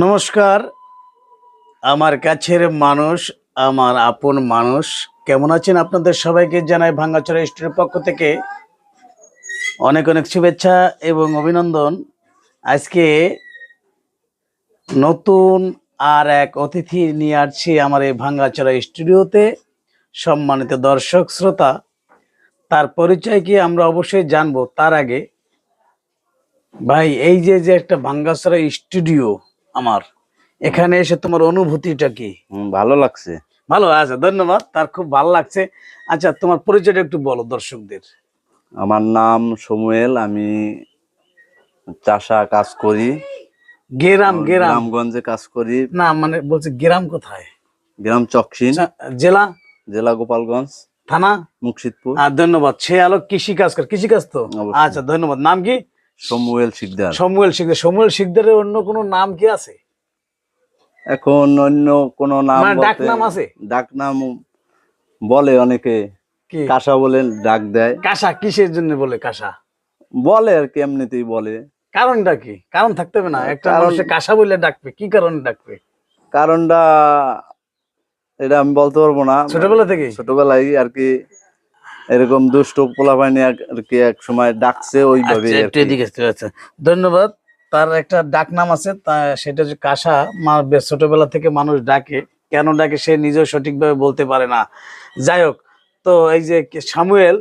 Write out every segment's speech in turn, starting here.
নমস্কার। আমার কাছের মানুষ, আমার আপন মানুষ, কেমন আছেন আপনাদের সবাইকে জানাই ভাঙ্গাচড়া স্টোরের পক্ষ থেকে অনেক অনেক শুভেচ্ছা এবং অভিনন্দন। আজকে নতুন আর এক অতিথি নিয়ে আসছি আমার এই ভাঙ্গাচড়া স্টুডিওতে সম্মানিত দর্শক, শ্রোতা, তার পরিচয় কি আমরা অবশ্যই জানব তার আগে। ভাই, এই যে যে একটা ভাঙ্গাচড়া স্টুডিও আমার। এখানে এসে তোমার অনুভূতিটা কি? ভালো লাগছে। ভালো আছে ধন্যবাদ তার খুব ভালো লাগছে। আচ্ছা তোমার পরিচয়টা একটু বলো দর্শকদের। আমার নাম সমুয়েল আমি চাষা কাজ করি। গেরাম গেরাম। গ্রামগঞ্জে কাজ করি। না মানে বলছে গেরাম কোথায়? গ্রাম চকসিন আচ্ছা, জেলা? জেলা গোপালগঞ্জ। থানা? মুর্শিদপুর আর ধন্যবাদ সে আলো কৃষি কাজ করে কৃষি কাজ তো আচ্ছা ধন্যবাদ। নাম কি? সমুয়েল শিকদার। সমুয়েল শিকদার। সমুয়েল শিকদারের অন্য কোনো নাম কি আছে? এখন অন্য কোন নাম মানে ডাক নাম আছে? ডাক নাম বলে অনেকে। কাঁসা বলে ডাক দেয়। কাঁসা কিসের জন্য বলে কাঁসা? বলে আর কি এমনিতেই বলে। কারণটা কি? কারণ থাকতে হবে না। একটা মানুষের কাঁসা বলে ডাকবে কি কারণে ডাকবে? কারণটা এটা আমি বলতে পারব না। ছোটবেলা থেকে ছোটবেলায় আর কি এরকম দুষ্ট পোলাপাইনি আর কি এক সময় ডাকছে ওইভাবে আচ্ছা ধন্যবাদ। তার একটা ডাক নাম আছে তা সেটা হচ্ছে কাঁসা মা ছোটবেলা থেকে মানুষ ডাকে। কেন ডাকে সে নিজেও সঠিকভাবে বলতে পারে না। যাই হোক তো এই যে সামুয়েল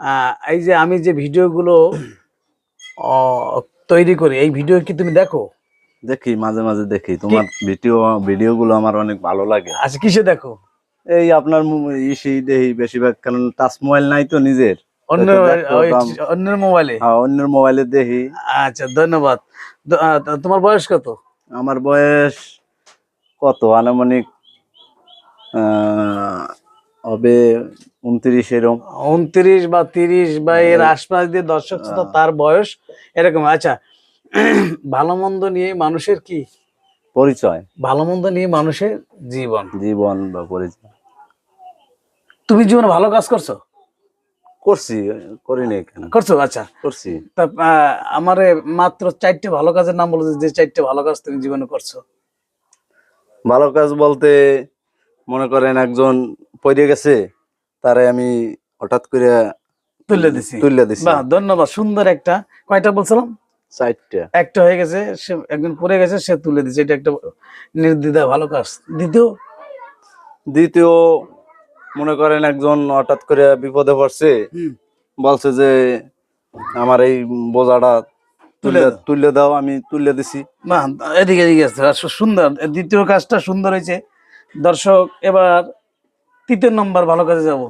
আহ, এই যে আমি যে ভিডিওগুলো তৈরি করি এই ভিডিও কি তুমি দেখো? দেখি মাঝে মাঝে দেখি। তোমার ভিডিও ভিডিও গুলো আমার অনেক ভালো লাগে। আচ্ছা কিসে দেখো? এই আপনার ইসি বেশিরভাগ কারণ টাচ মোবাইল নাই তো নিজের। অন্যের মোবাইলে হ্যাঁ, অন্যের মোবাইলে দেখি আচ্ছা ধন্যবাদ। তোমার বয়স কত? আমার বয়স কত? আনুমানিক হবে উনত্রিশ এরকম। উনত্রিশ বা তিরিশ বা এর আশপাশ দিয়ে দর্শক শ্রোতা তার বয়স এরকম। আচ্ছা ভালো মন্দ নিয়ে মানুষের কি? পরিচয়? ভালো মন্দ নিয়ে মানুষের জীবন? জীবন বা পরিচয়। তুমি জীবনে ভালো কাজ করছ? করছি করিনি কেন? করছ? আচ্ছা। করছি। তা আমার মাত্র চারটে ভালো কাজের নাম বলো যে চারটে ভালো কাজ তুমি জীবনে করছ। ভালো কাজ বলতে মনে করেন একজন পড়ে গেছে তারে আমি হঠাৎ করে তুলে দিছি। তুলে দিছি। বাহ ধন্যবাদ সুন্দর একটা। কয়টা বলছিলাম? চারটা। একটা হয়ে গেছে সে একজন পড়ে গেছে সে তুলে দিছে। এটা একটা নির্দ্বিধা ভালো কাজ। দ্বিতীয়? দ্বিতীয় মনে করেন একজন হঠাৎ করে বিপদে পড়ছে বলছে যে আমার এই বোঝাটা তুলে তুলে দাও। আমি তুলে দিছি। বাহ এদিকে এদিকে সুন্দর। দ্বিতীয় কাজটা সুন্দর হয়েছে। দর্শক এবার তৃতীয় নম্বর ভালো কাজে যাব।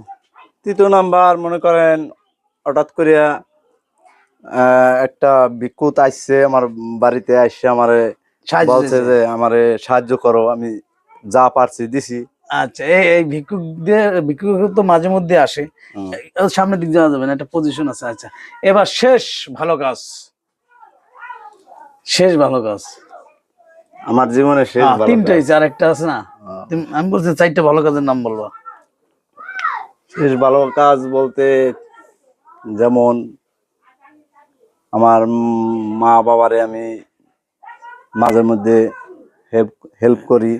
তৃতীয় নাম্বার মনে করেন হঠাৎ করে একটা বিকুত আসছে আমার বাড়িতে আসছে আমারে সাহায্য বলছে যে আমারে সাহায্য করো আমি যা পারছি দিছি। আচ্ছা এই এই ভিক্ষুক তো মাঝে মধ্যে আসে। সামনের দিক যাওয়া যাবে না একটা পজিশন আছে আচ্ছা। এবার শেষ ভালো কাজ। শেষ ভালো কাজ। আমার জীবনে শেষ হ্যাঁ, তিনটা হয়েছে আর একটা আছে না? হ্যাঁ। আমি বলছি চারটা ভালো কাজের নাম বলব। শেষ ভালো কাজ বলতে যেমন আমার মা বাবারে আমি মাঝে মধ্যে হেল্প হেল্প করি।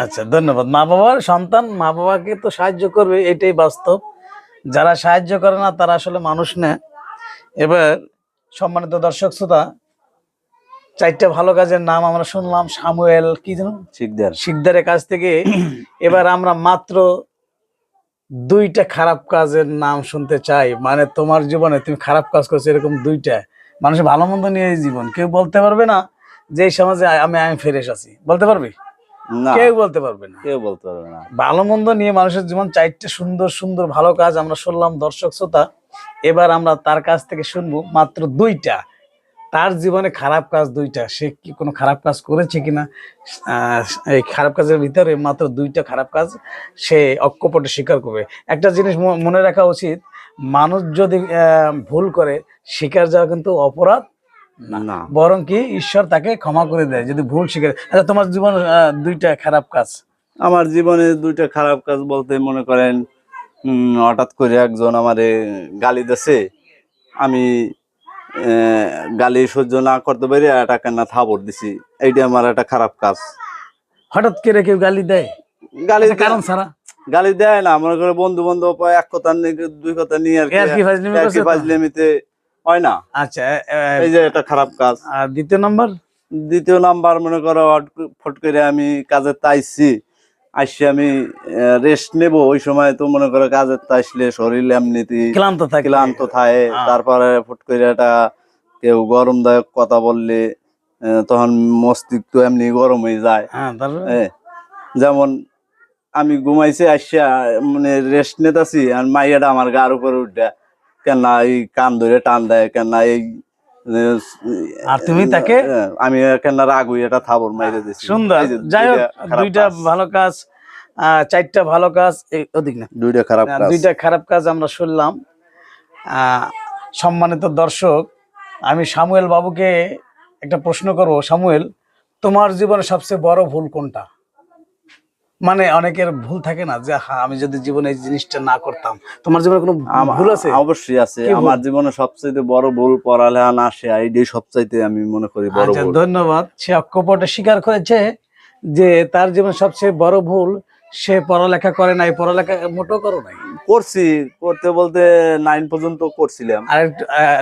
আচ্ছা ধন্যবাদ। মা বাবার সন্তান মা বাবাকে তো সাহায্য করবে এটাই বাস্তব। যারা সাহায্য করে না তারা আসলে মানুষ না। এবার সম্মানিত দর্শক শ্রোতা চারটা ভালো কাজের নাম আমরা শুনলাম সামুয়েল কি যেন? শিকদার। শিকদারের কাছ থেকে। এবার আমরা মাত্র দুইটা খারাপ কাজের নাম শুনতে চাই। মানে তোমার জীবনে তুমি খারাপ কাজ করছ এরকম দুইটা। মানুষের ভালো মন্দ নিয়ে জীবন কেউ বলতে পারবে না যে এই সমাজে আমি আমি ফ্রেশ আছি। বলতে পারবি? কেউ বলতে পারবে না। কেউ বলতে পারবে না। ভালো মন্দ নিয়ে মানুষের জীবন চারটে সুন্দর সুন্দর ভালো কাজ আমরা শুনলাম দর্শক শ্রোতা। এবার আমরা তার কাছ থেকে শুনব মাত্র দুইটা। তার জীবনে খারাপ কাজ দুইটা। সে কি কোনো খারাপ কাজ করেছে কিনা? আহ, এই খারাপ কাজের ভিতরে মাত্র দুইটা খারাপ কাজ সে অক্ষপটে স্বীকার করবে। একটা জিনিস মনে রাখা উচিত মানুষ যদি আহ, ভুল করে স্বীকার যাওয়া কিন্তু অপরাধ। না। বরং কি ঈশ্বর তাকে ক্ষমা করে দেয় যদি ভুল স্বীকার আচ্ছা তোমার জীবন দুইটা খারাপ কাজ? আমার জীবনে দুইটা খারাপ কাজ বলতে মনে করেন হঠাৎ করে একজন আমারে গালি দিছে। আমি গালি সহ্য না করতে পারি আর একটা কেনা থাবর দিছি। এইটা আমার একটা খারাপ কাজ। হঠাৎ করে কেউ গালি দেয়? গালি কারণ ছাড়া? গালি দেয় না মনে করে বন্ধু বান্ধব এক কথা দুই কথা নিয়ে আর কি? ফাজলামিতে হয় না। আচ্ছা এই যে একটা খারাপ কাজ। আর দ্বিতীয় নম্বর? দ্বিতীয় নাম্বার মনে করো ফট করে আমি কাজে তাইছি আসছি আমি রেস্ট নেব। ওই সময় তো মনে করো কাজের তাইসলে শরীর এমনিতে ক্লান্ত থাকে। ক্লান্ত থাকে। তারপরে ফট করে একটা কেউ গরমদায়ক কথা বললে তখন মস্তিষ্ক এমনি গরম হয়ে যায়। হ্যাঁ যেমন আমি ঘুমাইছি আসিয়া মানে রেস্ট নিতেছি আর মাইয়াটা আমার গার উপরে উঠে কেন এই কান ধরে টান দেয় কেন এই আর তুমি তাকে? আমি কেন রাগ হই এটা থাবর মাইরে দিছি। সুন্দর। যাই হোক দুইটা। ভালো কাজ চারটা ভালো কাজ ওদিক না। দুইটা খারাপ কাজ। দুইটা খারাপ কাজ আমরা শুনলাম। আহ, সম্মানিত দর্শক আমি সামুয়েল বাবুকে একটা প্রশ্ন করব। সামুয়েল তোমার জীবনে সবচেয়ে বড় ভুল কোনটা? মানে অনেকের ভুল থাকে না যে হ্যাঁ আমি যদি জীবনে এই জিনিসটা না করতাম। তোমার জীবনে কোনো ভুল আছে? অবশ্যই আছে। আমার জীবনে সবচেয়ে বড় ভুল পড়ালেখা না সে এইটাই সবচাইতে আমি মনে করি বড় আচ্ছা ভুল। ধন্যবাদ। সে অক্ষপটে স্বীকার করেছে যে তার জীবনে সবচেয়ে বড় ভুল সে পড়ালেখা করে নাই পড়ালেখা মোটেও করো নাই। করছি করতে বলতে নাইন পর্যন্ত করছিলাম। আর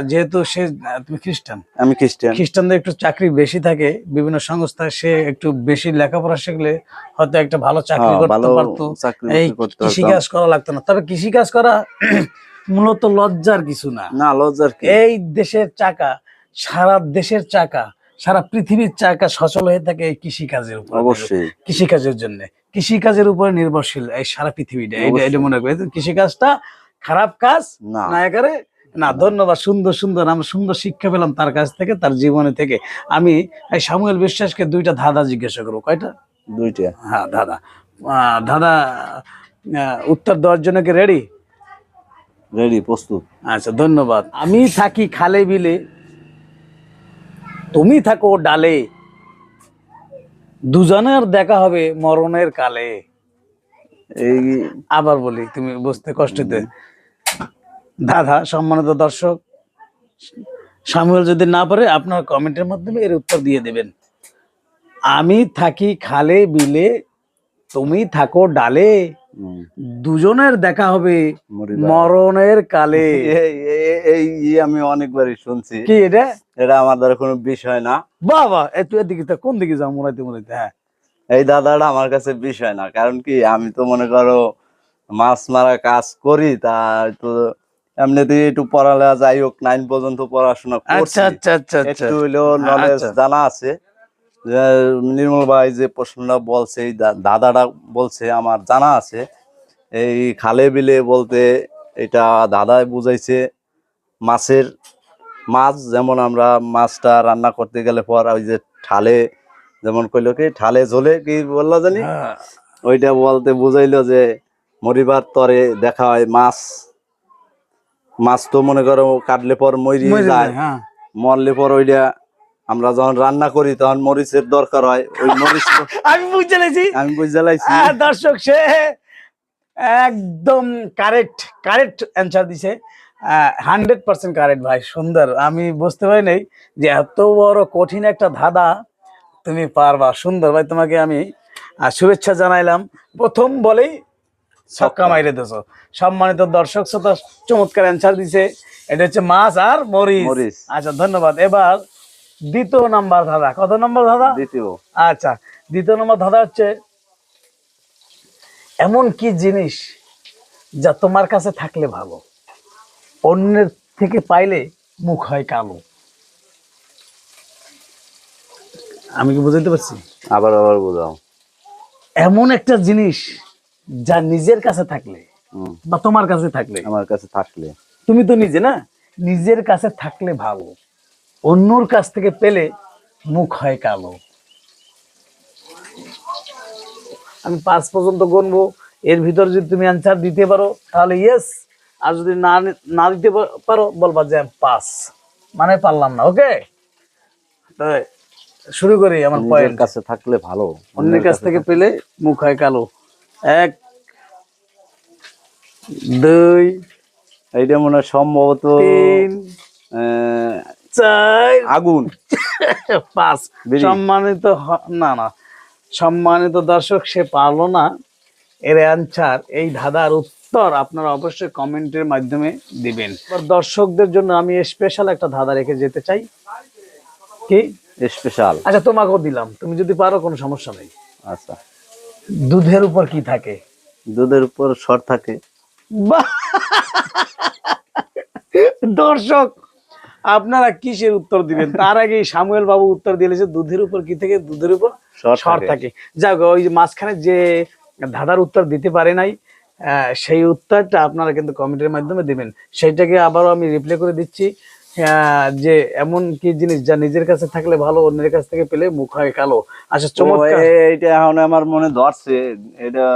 যেহেতু সে তুমি খ্রিস্টান। আমি খ্রিস্টান। খ্রিস্টানদের একটু চাকরি বেশি থাকে বিভিন্ন সংস্থায় সে একটু বেশি লেখাপড়া শিখলে হয়তো একটা ভালো চাকরি হ্যাঁ, করতে পারতো। চাকরি এই করতে কৃষি কাজ করা লাগতো না। তবে কৃষি কাজ করা মূলত লজ্জার কিছু না। না লজ্জার এই দেশের চাকা সারা দেশের চাকা সারা পৃথিবীর চাকা সচল হয়ে থাকে এই কৃষি কাজের উপর। অবশ্যই। কৃষি কাজের জন্য। কৃষি কাজের উপরে নির্ভরশীল এই সারা পৃথিবীটা। এটা- মনে করি কৃষি কাজটা খারাপ কাজ না। না একারে না ধন্যবাদ সুন্দর সুন্দর আমরা সুন্দর শিক্ষা পেলাম তার কাছ থেকে তার জীবনে থেকে। আমি এই সামুয়েল বিশ্বাসকে দুইটা ধাঁধা জিজ্ঞাসা করব। কয়টা? দুইটা। হ্যাঁ দাদা দাদা উত্তর দেওয়ার জন্য কি রেডি রেডি প্রস্তুত। আচ্ছা ধন্যবাদ। আমি থাকি খালে বিলে। তুমি থাকো ডালে। দুজনের দেখা হবে মরণের কালে। এই আবার বলি তুমি বুঝতে কষ্টতে দাদা সম্মানিত দর্শক সামুয়েল যদি না পারে আপনার কমেন্টের মাধ্যমে এর উত্তর দিয়ে দেবেন। আমি থাকি খালে বিলে তুমি থাকো ডালে দুজনের দেখা হবে মরণের কালে। এই আমি অনেকবারই শুনছি। কি এটা? এটা আমার দ্বারা কোনো বিষয় না। বাবা একটু এদিকে কোন দিকে যাও মোড়াইতে মোড়াইতে হ্যাঁ। এই দাদাটা আমার কাছে বিষয় না কারণ কি আমি তো মনে করো মাছ মারা কাজ করি তা তো এমনিতে একটু পড়ালেখা যাই হোক নাইন পর্যন্ত পড়াশোনা করছি। আচ্ছা আচ্ছা আচ্ছা আচ্ছা। একটু হইলেও নলেজ আচ্ছা। জানা আছে। নির্মল ভাই যে প্রশ্নটা বলছে এই দাদাটা বলছে আমার জানা আছে। এই খালে বিলে বলতে এটা দাদাই বুঝাইছে মাছের মাছ যেমন আমরা মাছটা রান্না করতে গেলে পর ওই যে ঠালে যেমন কইলো কি ঠালে ঝোলে কি বলল জানি? হ্যাঁ। ওইটা বলতে বুঝাইলো যে মরিবার তরে দেখা হয় মাছ মাছ তো মনে করো কাটলে পর মরি যায়। যায়, হ্যাঁ। মরলে পর ওইটা আমরা যখন রান্না করি তখন মরিচের দরকার হয়। ওই মরিচ আমি বুঝতে পেরেছি। আমি বুঝতে লাইছি দর্শক সে একদম কারেক্ট কারেক্ট অ্যান্সার দিছে। হান্ড্রেড পার্সেন্ট কারেক্ট ভাই সুন্দর। আমি বুঝতে পারি নাই যে এত বড় কঠিন একটা ধাঁধা তুমি পারবা। সুন্দর ভাই তোমাকে আমি শুভেচ্ছা জানাইলাম। প্রথম বলেই ছক্কা মাইরে দিছো। সম্মানিত দর্শক শ্রোতা চমৎকার অ্যান্সার দিছে। এটা হচ্ছে মাছ আর মরিচ। আচ্ছা ধন্যবাদ। এবার দ্বিতীয় নাম্বার ধাঁধা। কত নম্বর ধাঁধা? দ্বিতীয়। আচ্ছা দ্বিতীয় নম্বর ধাঁধা হচ্ছে এমন কি জিনিস যা তোমার কাছে থাকলে ভালো অন্যের থেকে পাইলে মুখ হয় কালো? আমি কি বুঝাইতে পারছি? আবার আবার বোঝাও। এমন একটা জিনিস যা নিজের কাছে থাকলে বা তোমার কাছে থাকলে। আমার কাছে থাকলে। তুমি তো নিজে না? নিজের কাছে থাকলে ভালো। অন্যর কাছ থেকে পেলে মুখ হয় কালো। আমি পাঁচ পর্যন্ত গণবো এর ভিতর যদি তুমি অ্যান্সার দিতে পারো তাহলে ইয়েস আর যদি না না দিতে পারো বলবা যে পাস। মানে পারলাম না ওকে শুরু করি আমার পয়েন্ট কাছে থাকলে ভালো অন্যের কাছ থেকে পেলে মুখ হয় কালো। এক দুই এইটা মনে হয় সম্ভবত তিন চার আগুন। পাঁচ সম্মানিত না না। সম্মানিত দর্শক সে পারল না। এর অ্যান্সার এই ধাঁধার উত্তর আপনারা অবশ্যই কমেন্টের মাধ্যমে দিবেন। দর্শকদের জন্য আমি স্পেশাল একটা ধাঁধা রেখে যেতে চাই। কি? স্পেশাল আচ্ছা তোমাকেও দিলাম। তুমি যদি পারো কোনো সমস্যা নেই। আচ্ছা। দুধের উপর কি থাকে? দুধের উপর সর থাকে! দর্শক আপনারা কিসের উত্তর দিবেন? তার আগে সামুয়েল বাবু উত্তর দিয়েছে দুধের উপর কি থেকে? দুধের উপর সর থাকে। যাক ওই যে মাঝখানে যে ধাঁধার উত্তর দিতে পারে নাই সেই উত্তরটা আপনারা কিন্তু কমেন্টের মাধ্যমে দিবেন। সেইটাকে আবারও আমি রিপ্লে করে দিচ্ছি আহ, যে এমন কি জিনিস যা নিজের কাছে থাকলে ভালো অন্যের কাছ থেকে পেলে মুখ হয় কালো। আচ্ছা চমৎকার। এটা এখন আমার মনে ধরছে। এটা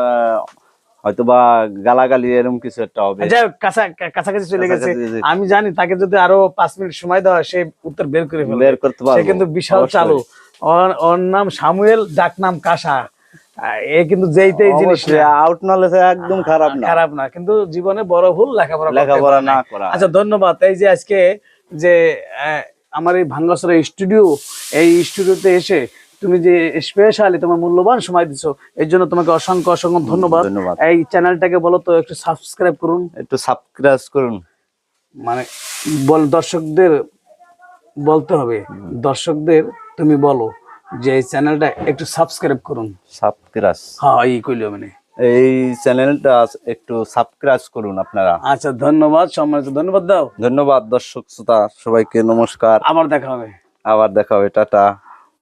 হয়তো বা গালাগালি এরকম কিছু একটা হবে। কাছা- কাছাকাছি চলে গেছে। আমি জানি তাকে যদি আরও পাঁচ মিনিট সময় দেওয়া সে উত্তর বের করে বের করতে সে পারব কিন্তু বিশাল চালু। ওর নাম সামুয়েল ডাক নাম কাসা। এ কিন্তু যেইতেই জিনিস। আউট নলেজ একদম খারাপ না। খারাপ না। কিন্তু জীবনে বড় ভুল লেখাপড়া লেখাপড়া না। করা। আচ্ছা ধন্যবাদ। এই যে আজকে যে আমার এই ভাঙ্গাসরা স্টুডিও এই স্টুডিওতে এসে তুমি যে স্পেশালি তোমার মূল্যবান সময় দিছো এর জন্য তোমাকে অসংখ্য অসংখ্য ধন্যবাদ। ধন্যবাদ। এই চ্যানেলটাকে বলো তো একটু সাবস্ক্রাইব করুন। একটু সাবস্ক্রাইব করুন। মানে বল দর্শকদের বলতে হবে। দর্শকদের তুমি বলো যে এই চ্যানেলটা একটু সাবস্ক্রাইব করুন। সাবস্ক্রাইব হ্যাঁ এই কইলো মানে এই চ্যানেলটা একটু সাবস্ক্রাইব করুন আপনারা। আচ্ছা ধন্যবাদ সম্মানিত ধন্যবাদ দাও। ধন্যবাদ দর্শক শ্রোতা সবাইকে নমস্কার। আবার দেখা হবে। আবার দেখা হবে টাটা।